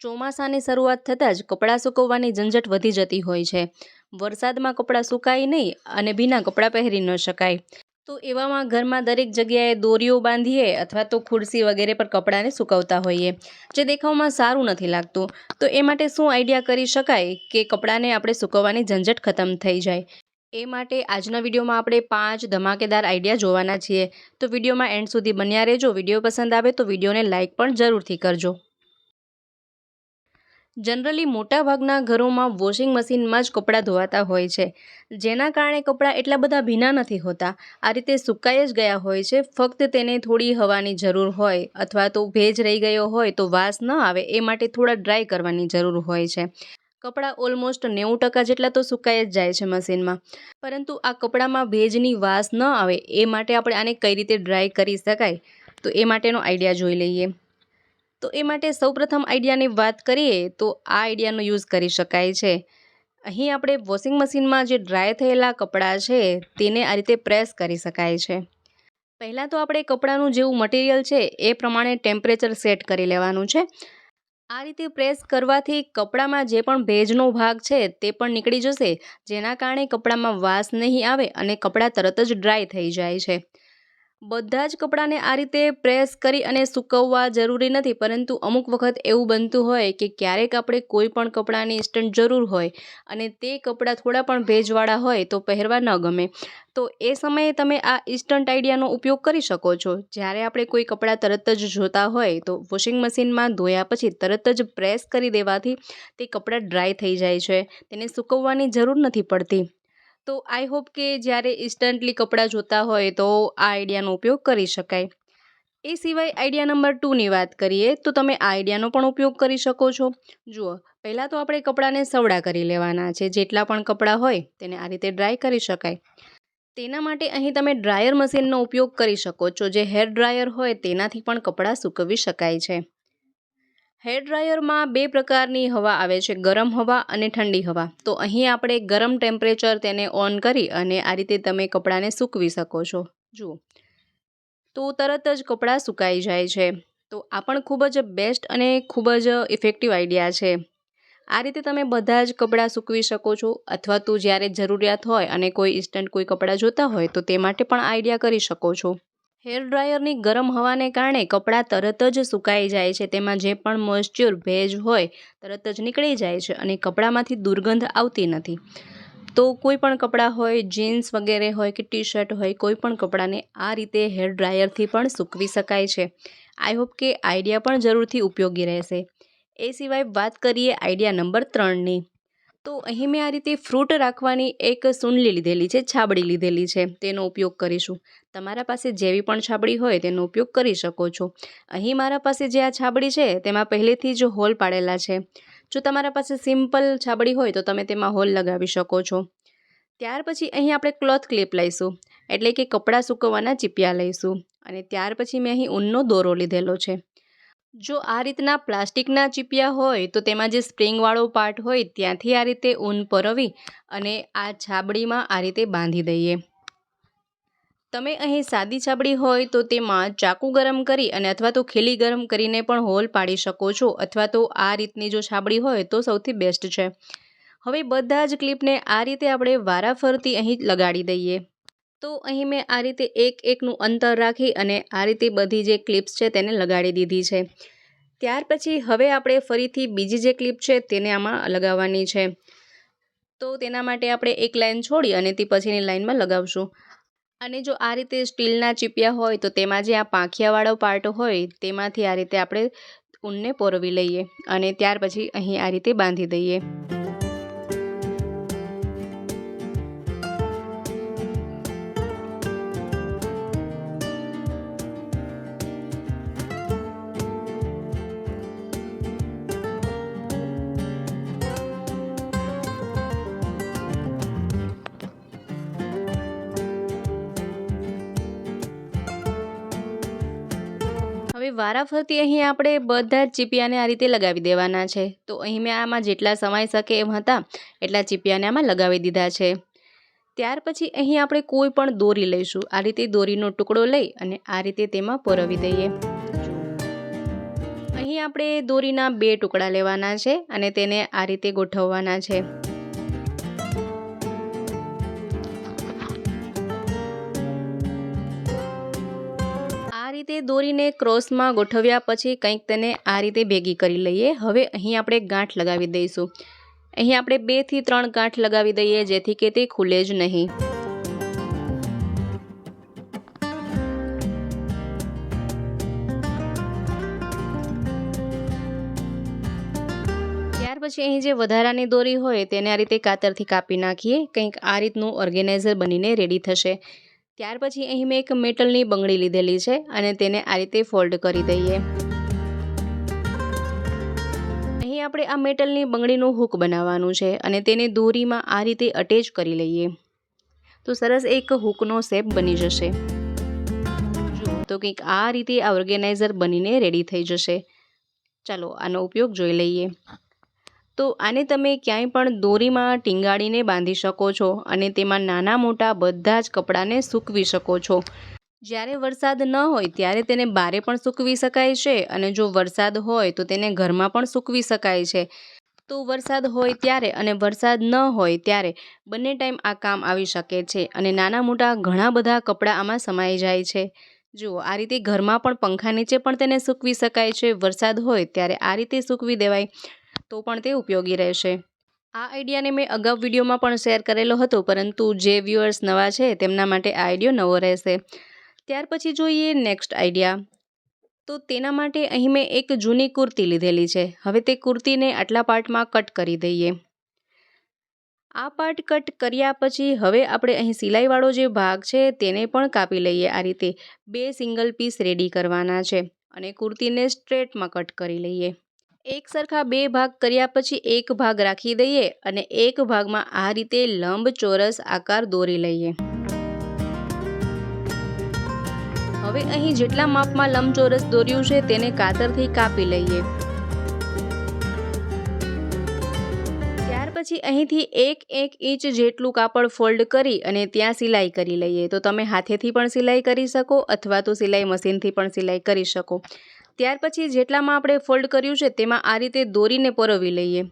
ચોમાસાની શરૂઆત થતાં જ કપડાં સૂકવવાની ઝંઝટ વધી જતી હોય છે. વરસાદમાં કપડાં સુકાય નહીં અને ભીના કપડાં પહેરી ન શકાય. તો એવામાં ઘરમાં દરેક જગ્યાએ દોરીઓ બાંધીએ અથવા તો ખુરશી વગેરે પર કપડાંને સૂકવતા હોઈએ, જે દેખાવમાં સારું નથી લાગતું. તો એ માટે શું આઈડિયા કરી શકાય કે કપડાંને આપણે સૂકવવાની ઝંઝટ ખતમ થઈ જાય? એ માટે આજના વિડીયોમાં આપણે પાંચ ધમાકેદાર આઈડિયા જોવાના છીએ. તો વિડીયોમાં એન્ડ સુધી બન્યા રહેજો. વીડિયો પસંદ આવે તો વિડીયોને લાઇક પણ જરૂરથી કરજો. જનરલી મોટાભાગના ઘરોમાં વોશિંગ મશીનમાં જ કપડાં ધોવાતા હોય છે. જેના કારણે કપડાં એટલા બધા ભીના નથી હોતા. આ રીતે સુકાઈ જ ગયા હોય છે. ફક્ત તેને થોડી હવાની જરૂર હોય અથવા તો ભેજ રહી ગયો હોય તો વાસ ન આવે એ માટે થોડા ડ્રાય કરવાની જરૂર હોય છે. કપડાં ઓલમોસ્ટ નેવું ટકા જેટલા તો સુકાઈ જ જાય છે મશીનમાં. પરંતુ આ કપડામાં ભેજની વાસ ન આવે એ માટે આપણે આને કઈ રીતે ડ્રાય કરી શકાય? તો એ માટેનો આઈડિયા જોઈ લઈએ. તો એ માટે સૌપ્રથમ આઈડિયાની વાત કરીએ તો આ આઈડિયાનો યુઝ કરી શકાય છે. અહીં આપણે વોશિંગ મશીનમાં જે ડ્રાય થયેલા કપડાં છે તેને આ રીતે પ્રેસ કરી શકાય છે. પહેલાં તો આપણે કપડાનું જેવું મટીરિયલ છે એ પ્રમાણે ટેમ્પરેચર સેટ કરી લેવાનું છે. આ રીતે પ્રેસ કરવાથી કપડામાં જે પણ ભેજનો ભાગ છે તે પણ નીકળી જશે, જેના કારણે કપડામાં વાસ નહીં આવે અને કપડાં તરત જ ડ્રાય થઈ જાય છે. બધા જ કપડાને આ રીતે પ્રેસ કરી અને સૂકવવા જરૂરી નથી, પરંતુ અમુક વખત એવું બનતું હોય કે ક્યારેક આપણે કોઈ પણ કપડાની ઇન્સ્ટન્ટ જરૂર હોય અને તે કપડાં થોડા પણ ભેજવાળા હોય તો પહેરવા ન ગમે. તો એ સમયે તમે આ ઇન્સ્ટન્ટ આઈડિયાનો ઉપયોગ કરી શકો છો. જ્યારે આપણે કોઈ કપડાં તરત જ જોતા હોય તો વોશિંગ મશીનમાં ધોયા પછી તરત જ પ્રેસ કરી દેવાથી તે કપડાં ડ્રાય થઈ જાય છે. તેને સૂકવવાની જરૂર નથી પડતી. તો આઈ હોપ કે જ્યારે ઇન્સ્ટન્ટલી કપડાં જોતા હોય તો આ આઈડિયાનો ઉપયોગ કરી શકાય. એ સિવાય આઈડિયા નંબર ટુની વાત કરીએ તો તમે આ આઈડિયાનો પણ ઉપયોગ કરી શકો છો. જુઓ, પહેલાં તો આપણે કપડાંને સવડા કરી લેવાના છે. જેટલા પણ કપડાં હોય તેને આ રીતે ડ્રાય કરી શકાય. તેના માટે અહીં તમે ડ્રાયર મશીનનો ઉપયોગ કરી શકો છો. જે હેર ડ્રાયર હોય તેનાથી પણ કપડાં સૂકવી શકાય છે. હેર ડ્રાયરમાં બે પ્રકારની હવા આવે છે, ગરમ હવા અને ઠંડી હવા. તો અહીં આપણે ગરમ ટેમ્પરેચર તેને ઓન કરી અને આ રીતે તમે કપડાને સૂકવી શકો છો. જુઓ. તો તરત જ કપડાં સુકાઈ જાય છે. તો આ પણ ખૂબ જ બેસ્ટ અને ખૂબ જ ઇફેક્ટિવ આઈડિયા છે. આ રીતે તમે બધા જ કપડાં સૂકવી શકો છો અથવા તો જ્યારે જરૂરિયાત હોય અને કોઈ ઇન્સ્ટન્ટ કોઈ કપડાં જોતા હોય તો તે માટે પણ આઈડિયા કરી શકો છો. હેર ડ્રાયરની ગરમ હવાને કારણે કપડાં તરત જ સુકાઈ જાય છે. તેમાં જે પણ મોઇશ્ચર, ભેજ હોય, તરત જ નીકળી જાય છે અને કપડામાંથી દુર્ગંધ આવતી નથી. તો કોઈ પણ કપડાં હોય, જીન્સ વગેરે હોય કે ટી શર્ટ હોય, કોઈ પણ કપડાંને આ રીતે હેર ડ્રાયરથી પણ સૂકવી શકાય છે. આઈ હોપ કે આઈડિયા પણ જરૂરથી ઉપયોગી રહેશે. એ સિવાય વાત કરીએ આઈડિયા નંબર ત્રણની તો અહીં મેં આ રીતે ફ્રૂટ રાખવાની એક સુંડલી લીધેલી છે, છાબડી લીધેલી છે, તેનો ઉપયોગ કરીશું. તમારા પાસે જેવી પણ છાબડી હોય તેનો ઉપયોગ કરી શકો છો. અહીં મારા પાસે જે આ છાબડી છે, તેમાં પહેલેથી જ હોલ પાડેલા છે. જો તમારા પાસે સિમ્પલ છાબડી હોય તો તમે તેમાં હોલ લગાવી શકો છો. ત્યાર પછી અહીં આપણે ક્લોથ ક્લિપ લઈશું, એટલે કે કપડાં સૂકવવાના ચીપિયા લઈશું. અને ત્યાર પછી મેં અહીં ઊનનો દોરો લીધેલો છે. જો આ રીતના પ્લાસ્ટિકના ચીપિયા હોય તો તેમાં જે સ્પ્રિંગવાળો પાર્ટ હોય ત્યાંથી આ રીતે ઊન પરવી અને આ છાબડીમાં આ રીતે બાંધી દઈએ. તમે અહીં સાદી છાબડી હોય તો તેમાં ચાકુ ગરમ કરી અને અથવા તો ખીલી ગરમ કરીને પણ હોલ પાડી શકો છો અથવા તો આ રીતની જો છાબડી હોય તો સૌથી બેસ્ટ છે. હવે બધા જ ક્લિપને આ રીતે આપણે વારાફરતી અહીં લગાડી દઈએ. તો અહીં મેં આ રીતે એક એકનું અંતર રાખી અને આ રીતે બધી જે ક્લિપ્સ છે તેને લગાડી દીધી છે. ત્યાર પછી હવે આપણે ફરીથી બીજી જે ક્લિપ છે તેને આમાં લગાવવાની છે. તો તેના માટે આપણે એક લાઇન છોડી અને તે પછીની લાઇનમાં લગાવશું. અને જો આ રીતે સ્ટીલના ચીપિયા હોય તો તેમાં જે આ પાંખિયાવાળો પાર્ટ હોય તેમાંથી આ રીતે આપણે ઊનને પોરવી લઈએ અને ત્યાર પછી અહીં આ રીતે બાંધી દઈએ. હવે વારાફરતી અહીં આપણે બધા જ ચીપિયાને આ રીતે લગાવી દેવાના છે. તો અહીં મેં આમાં જેટલા સમાઈ શકે એમ હતા, એટલા ચીપિયાને આમાં લગાવી દીધા છે. ત્યાર પછી અહીં આપણે કોઈ પણ દોરી લઈશું. આ રીતે દોરીનો ટુકડો લઈ અને આ રીતે તેમાં પરોવી દઈએ. અહીં આપણે દોરીના બે ટુકડા લેવાના છે અને તેને આ રીતે ગોઠવવાના છે. રીતે દોરીને ક્રોસમાં ગોઠવ્યા પછી કંઈક તેને આ રીતે ભેગી કરી લઈએ. હવે અહીં આપણે ગાંઠ લગાવી દઈશું. અહીં આપણે બેથી ત્રણ ગાંઠ લગાવી દઈએ, જેથી કે તે ખુલે જ નહીં. ત્યાર પછી અહીં જે વધારાની દોરી હોય તેને આ રીતે કાતરથી કાપી નાખીએ. કંઈક આ રીતનું ઓર્ગેનાઇઝર બનીને રેડી થશે. ત્યાર પછી અહીં મેં એક મેટલની બંગડી લીધેલી છે અને તેને આ રીતે ફોલ્ડ કરી દઈએ. અહીં આપણે આ મેટલની બંગડીનું હૂક બનાવવાનું છે અને તેને દોરીમાં આ રીતે અટેચ કરી લઈએ. તો સરસ એક હૂકનો શેપ બની જશે. તો કંઈક આ રીતે આ ઓર્ગેનાઇઝર બનીને રેડી થઈ જશે. ચાલો આનો ઉપયોગ જોઈ લઈએ. તો આને તમે ક્યાંય પણ દોરીમાં ટીંગાડીને બાંધી શકો છો અને તેમાં નાના મોટા બધા જ કપડાને સૂકવી શકો છો. જ્યારે વરસાદ ન હોય ત્યારે તેને બારે પણ સૂકવી શકાય છે અને જો વરસાદ હોય તો તેને ઘરમાં પણ સૂકવી શકાય છે. તો વરસાદ હોય ત્યારે અને વરસાદ ન હોય ત્યારે બંને ટાઈમ આ કામ આવી શકે છે અને નાના મોટા ઘણા બધા કપડાં આમાં સમાઈ જાય છે. જુઓ, આ રીતે ઘરમાં પણ પંખા નીચે પણ તેને સૂકવી શકાય છે. વરસાદ હોય ત્યારે આ રીતે સૂકવી દેવાય. તો પણ તે ઉપયોગી રહેશે. આ આઈડિયાને મેં અગાઉ વિડીયોમાં પણ શેર કરેલો હતો, પરંતુ જે વ્યુઅર્સ નવા છે તેમના માટે આ આઈડિયો નવો રહેશે. ત્યાર પછી જોઈએ નેક્સ્ટ આઈડિયા. તો તેના માટે અહીં મેં એક જૂની કુર્તી લીધેલી છે. હવે તે કુર્તીને આટલા પાર્ટમાં કટ કરી દઈએ. આ પાર્ટ કટ કર્યા પછી હવે આપણે અહીં સિલાઈવાળો જે ભાગ છે તેને પણ કાપી લઈએ આ રીતે. બે સિંગલ પીસ રેડી કરવાના છે અને કુર્તીને સ્ટ્રેટમાં કટ કરી લઈએ. એક સરખા બે ભાગ કર્યા પછી એક ભાગ રાખી દઈએ અને એક ભાગમાં આ રીતે લંબચોરસ આકાર દોરી લઈએ. હવે અહીં જેટલા માપમાં લંબચોરસ દોર્યું છે તેને કાતરથી કાપી લઈએ. ત્યાર પછી અહીંથી એક એક ઇંચ જેટલું કાપડ ફોલ્ડ કરી અને ત્યાં સિલાઈ કરી લઈએ. તો તમે હાથેથી પણ સિલાઈ કરી શકો અથવા તો સિલાઈ મશીનથી પણ સિલાઈ કરી શકો. ત્યાર પછી જેટલામાં આપણે ફોલ્ડ કર્યું છે તેમાં આ રીતે દોરીને પરોવી લઈએ.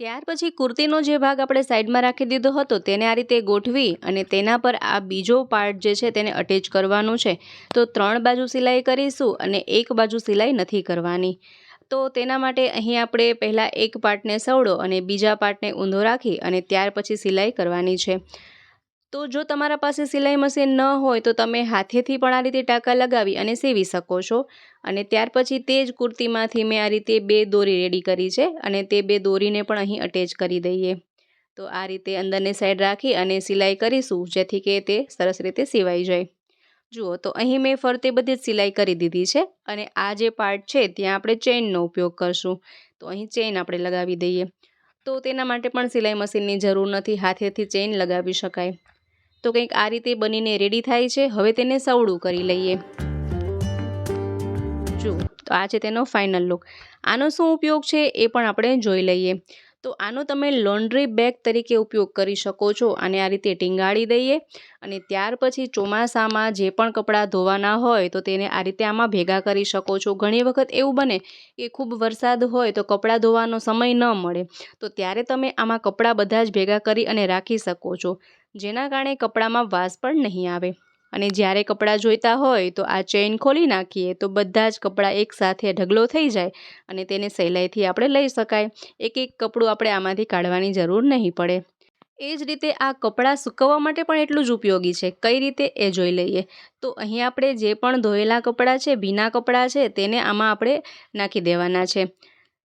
ત્યાર પછી કુર્તીનો જે ભાગ આપણે સાઈડમાં રાખી દીધો હતો તેને આ રીતે ગોઠવી અને તેના પર આ બીજો પાર્ટ જે છે તેને અટેચ કરવાનું છે. તો ત્રણ બાજુ સિલાઈ કરીશું અને એક બાજુ સિલાઈ નથી કરવાની. તો તેના માટે અહીં આપણે પહેલાં એક પાર્ટને સવડો અને બીજા પાર્ટને ઊંધો રાખી અને ત્યાર પછી સિલાઈ કરવાની છે. તો જો તમારા પાસે સિલાઈ મશીન ન હોય તો તમે હાથેથી પણ આ રીતે ટાંકા લગાવી અને સીવી શકો છો. અને ત્યાર પછી તે જ કુર્તીમાંથી મેં આ રીતે બે દોરી રેડી કરી છે અને તે બે દોરીને પણ અહીં અટેચ કરી દઈએ. તો આ રીતે અંદરની સાઈડ રાખી અને સિલાઈ કરીશું, જેથી કે તે સરસ રીતે સિવાઈ જાય. જુઓ, તો અહીં મેં ફરતે બધી જ સિલાઈ કરી દીધી છે અને આ જે પાર્ટ છે ત્યાં આપણે ચેઇનનો ઉપયોગ કરશું. તો અહીં ચેઇન આપણે લગાવી દઈએ. તો તેના માટે પણ સિલાઈ મશીનની જરૂર નથી, હાથેથી ચેઇન લગાવી શકાય. તો કંઈક આ રીતે બનીને રેડી થાય છે. હવે તેને સવડું કરી લઈએ. જુઓ તો આ છે તેનો ફાઇનલ લુક આનો શું ઉપયોગ છે એ પણ આપણે જોઈ લઈએ. તો આનો તમે લોન્ડ્રી બેગ તરીકે ઉપયોગ કરી શકો છો. અને આ રીતે ટીંગાળી દઈએ અને ત્યાર પછી ચોમાસામાં જે પણ કપડાં ધોવાના હોય તો તેને આ રીતે આમાં ભેગા કરી શકો છો. ઘણી વખત એવું બને કે ખૂબ વરસાદ હોય તો કપડાં ધોવાનો સમય ન મળે. તો ત્યારે તમે આમાં કપડાં બધા જ ભેગા કરી અને રાખી શકો છો. જેના કારણે કપડામાં વાસ પણ નહીં આવે. અને જ્યારે કપડાં જોઈતા હોય તો આ ચેઇન ખોલી નાખીએ તો બધા જ કપડાં એકસાથે ઢગલો થઈ જાય અને તેને સહેલાઈથી આપણે લઈ શકાય. એક એક કપડું આપણે આમાંથી કાઢવાની જરૂર નહીં પડે. એ જ રીતે આ કપડાં સૂકવવા માટે પણ એટલું જ ઉપયોગી છે. કઈ રીતે? એ જોઈ લઈએ. તો અહીં આપણે જે પણ ધોયેલા કપડાં છે, ભીના કપડાં છે, તેને આમાં આપણે નાખી દેવાના છે.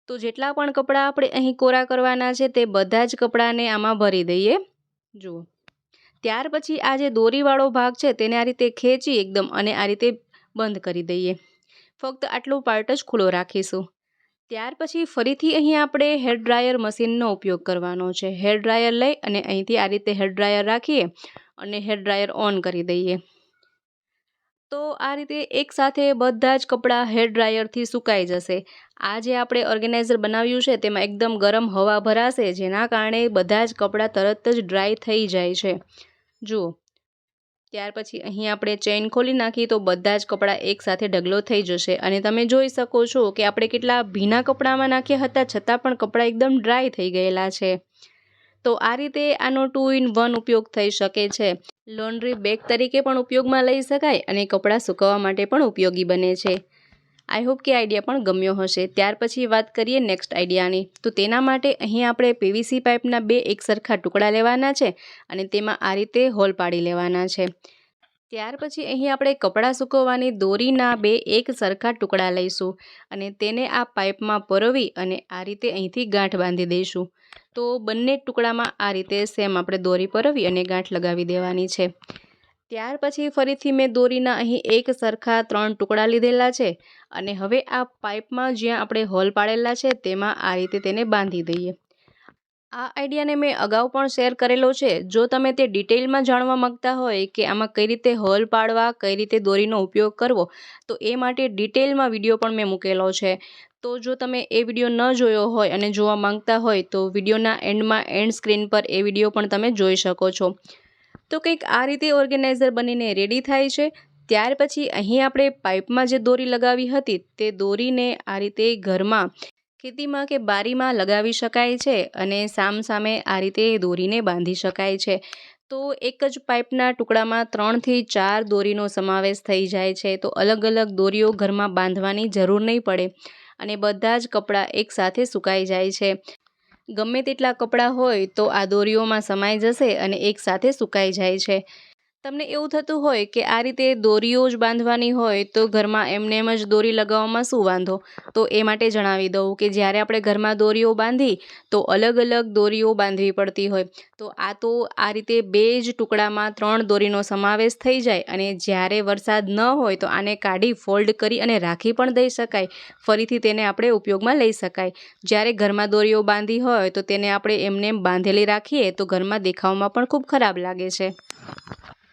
તો જેટલા પણ કપડાં આપણે અહીં કોરા કરવાના છે તે બધા જ કપડાંને આમાં ભરી દઈએ. જુઓ. ત્યાર પછી આ જે દોરીવાળો ભાગ છે તેને આ રીતે ખેંચી એકદમ અને આ રીતે બંધ કરી દઈએ. ફક્ત આટલો પાર્ટ જ ખુલ્લો રાખીશું. ત્યાર પછી ફરીથી અહીં આપણે હેર ડ્રાયર મશીનનો ઉપયોગ કરવાનો છે. હેર ડ્રાયર લઈ અને અહીંથી આ રીતે હેર ડ્રાયર રાખીએ અને હેર ડ્રાયર ઓન કરી દઈએ. તો આ રીતે એકસાથે બધા જ કપડાં હેર ડ્રાયરથી સુકાઈ જશે. આ જે આપણે ઓર્ગેનાઇઝર બનાવ્યું છે તેમાં એકદમ ગરમ હવા ભરાશે, જેના કારણે બધા જ કપડાં તરત જ ડ્રાય થઈ જાય છે. જુઓ. ત્યાર પછી અહીં આપણે ચેઇન ખોલી નાખીએ તો બધા જ કપડાં એકસાથે ઢગલો થઈ જશે. અને તમે જોઈ શકો છો કે આપણે કેટલા ભીના કપડામાં નાખ્યા હતા, છતાં પણ કપડાં એકદમ ડ્રાય થઈ ગયેલા છે. તો આ રીતે આનો ટુ ઇન વન ઉપયોગ થઈ શકે છે. લોન્ડ્રી બેગ તરીકે પણ ઉપયોગમાં લઈ શકાય અને કપડાં સૂકવવા માટે પણ ઉપયોગી બને છે. આઈ હોપ કે આઈડિયા પણ ગમ્યો હશે. ત્યાર પછી વાત કરીએ નેક્સ્ટ આઈડિયાની. તો તેના માટે અહીં આપણે પીવીસી પાઇપના બે એક સરખા ટુકડા લેવાના છે અને તેમાં આ રીતે હોલ પાડી લેવાના છે. ત્યાર પછી અહીં આપણે કપડાં સૂકવવાની દોરીના બે એક સરખા ટુકડા લઈશું અને તેને આ પાઇપમાં પરોવી અને આ રીતે અહીંથી ગાંઠ બાંધી દઈશું. તો બંને ટુકડામાં આ રીતે સેમ આપણે દોરી પરોવી અને ગાંઠ લગાવી દેવાની છે. ત્યાર પછી ફરીથી મેં દોરીના અહીં એક સરખા ત્રણ ટુકડા લીધેલા છે અને હવે આ પાઇપમાં જ્યાં આપણે હોલ પાડેલા છે તેમાં આ રીતે તેને બાંધી દઈએ. આ આઈડિયાને મેં અગાઉ પણ શેર કરેલો છે. જો તમે તે ડિટેલમાં જાણવા માગતા હોય કે આમાં કઈ રીતે હોલ પાડવા, કઈ રીતે દોરીનો ઉપયોગ કરવો, તો એ માટે ડિટેલમાં વીડિયો પણ મેં મૂકેલો છે. તો જો તમે એ વીડિયો ન જોયો હોય અને જોવા માંગતા હોય તો વિડીયોના એન્ડમાં એન્ડ સ્ક્રીન પર એ વીડિયો પણ તમે જોઈ શકો છો. તો કંઈક આ રીતે ઓર્ગેનાઇઝર બનીને રેડી થાય છે. ત્યાર પછી અહીં આપણે પાઇપમાં જે દોરી લગાવી હતી તે દોરીને આ રીતે ઘરમાં, ખેતીમાં કે બારીમાં લગાવી શકાય છે અને સામસામે આ રીતે દોરીને બાંધી શકાય છે. તો એક જ પાઇપના ટુકડામાં ત્રણથી ચાર દોરીનો સમાવેશ થઈ જાય છે. તો અલગ અલગ દોરીઓ ઘરમાં બાંધવાની જરૂર નહીં પડે અને બધા જ કપડાં એકસાથે સુકાઈ જાય છે. ગમે તેટલા કપડાં હોય તો આ દોરીઓમાં સમાઈ જશે અને એકસાથે સુકાઈ જાય છે. તમને એવું થતું હોય કે આ રીતે દોરીઓ જ બાંધવાની હોય, તો ઘરમાં એમને એમ જ દોરી લગાવવામાં શું વાંધો? તો એ માટે જણાવી દઉં કે જ્યારે આપણે ઘરમાં દોરીઓ બાંધી, તો અલગ અલગ દોરીઓ બાંધવી પડતી હોય. તો આ તો આ રીતે બે જ ટુકડામાં ત્રણ દોરીનો સમાવેશ થઈ જાય અને જ્યારે વરસાદ ન હોય, તો આને કાઢી, ફોલ્ડ કરી અને રાખી પણ દઈ શકાય. ફરીથી તેને આપણે ઉપયોગમાં લઈ શકાય. જ્યારે ઘરમાં દોરીઓ બાંધી હોય, તો તેને આપણે એમને એમ બાંધેલી રાખીએ, તો ઘરમાં દેખાવમાં પણ ખૂબ ખરાબ લાગે છે.